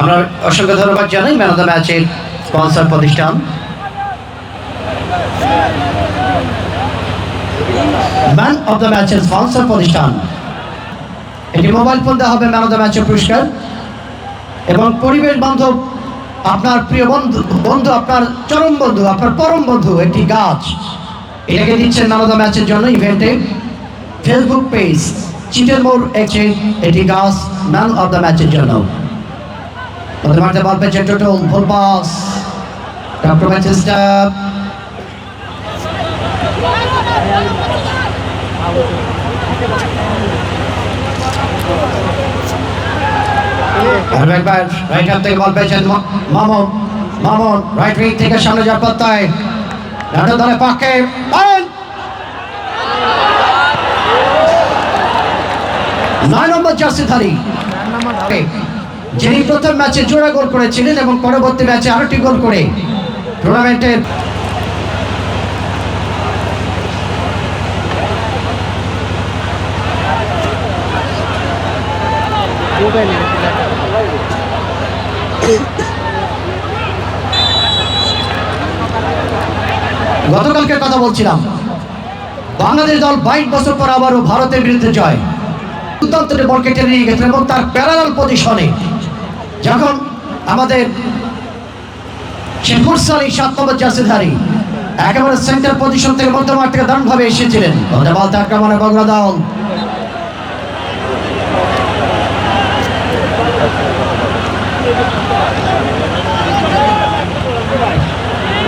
আমরা অসংখ্য ধন্যবাদ জানাই ম্যান অফ দ্য ম্যাচের স্পন্সর প্রতিষ্ঠান। ম্যান অফ দ্য ম্যাচের স্পন্সর প্রতিষ্ঠান। এটি মোবাইল ফোন দেওয়া হবে ম্যান অফ দ্য ম্যাচের পুরস্কার। এবং পরিবেশ বান্ধব, আপনার প্রিয় বন্ধু বন্ধু, আপনার চরম বন্ধু, আপনার পরম বন্ধু, একটি গাছ। এটাকে দিচ্ছেন ম্যান অফ দ্য ম্যাচের জন্য ইভেন্টে। Facebook page. চিটের মোড় একটি এটি গাছ, ম্যান অফ দ্য ম্যাচের জন্য। মাঠে বল পেয়েছে total, full pass. Doctor Manchester একবার রাইট হাত থেকে বল পেয়েছেন মামুন। মামুন রাইট উইং থেকে সামনে যাওয়ার পত্তায় ডাটা দলে পাকে নয় নম্বর জার্সিধারী যিনি প্রথম ম্যাচে জোড়া গোল করেছিলেন এবং পরবর্তী ম্যাচে আরেকটি গোল করে টুর্নামেন্টের গতকালকে কথা বলছিলাম। বাংলাদেশ দল বাইশ বছর পর আবারও ভারতের বিরুদ্ধে জয়। নিয়ে গেছেন এবং তার প্যারালাল পজিশনে যখন আমাদের সালি সাত নম্বর একেবারে সেন্টার পজিশন থেকে থেকে এসেছিলেন। আক্রমণে দল।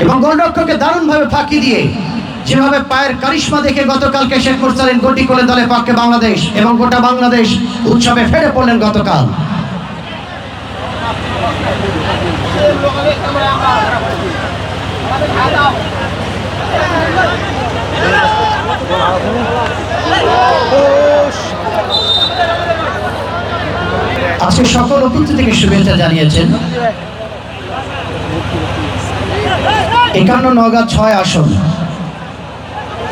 এবং ফাঁকি দিয়ে যেভাবে পায়ের কারিশমা দেখে গতকালকে শেখ মুরসালিন গোটি করলেন দলে পাককে বাংলাদেশ এবং গোটা বাংলাদেশ উৎসবে ফেরে পড়লেন গতকাল। আজকে সকল উপস্থিত থেকে শুভেচ্ছা জানিয়েছেন। একান্ন নগা ছয় আসন।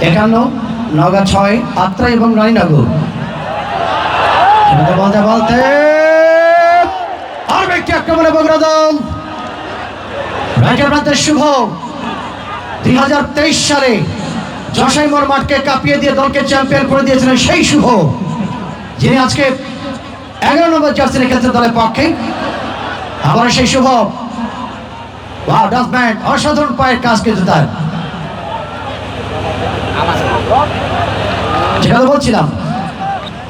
একান্ন, নগা ছয় আত্রা এবং রানীনগর বলতে বলতে। আর ব্যক্তি আক্রমণে বগুড়া দল। রাজ্য প্রান্তের শুভ। দুই হাজার তেইশ সালে জশাইমোর মাঠকে কাঁপিয়ে দিয়ে দলকে চ্যাম্পিয়ন করে দিয়েছিলেন সেই শুভ। যিনি আজকে এগারো নম্বর জার্সি রেখেছেন দলের পক্ষে। আবার সেই শুভ। ওয়াও ডাস্টম্যান অসাধারণ পায়ের কাজ কিন্তু তার। যেটা বলছিলাম।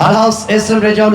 আলহাস এস এম রেজাউল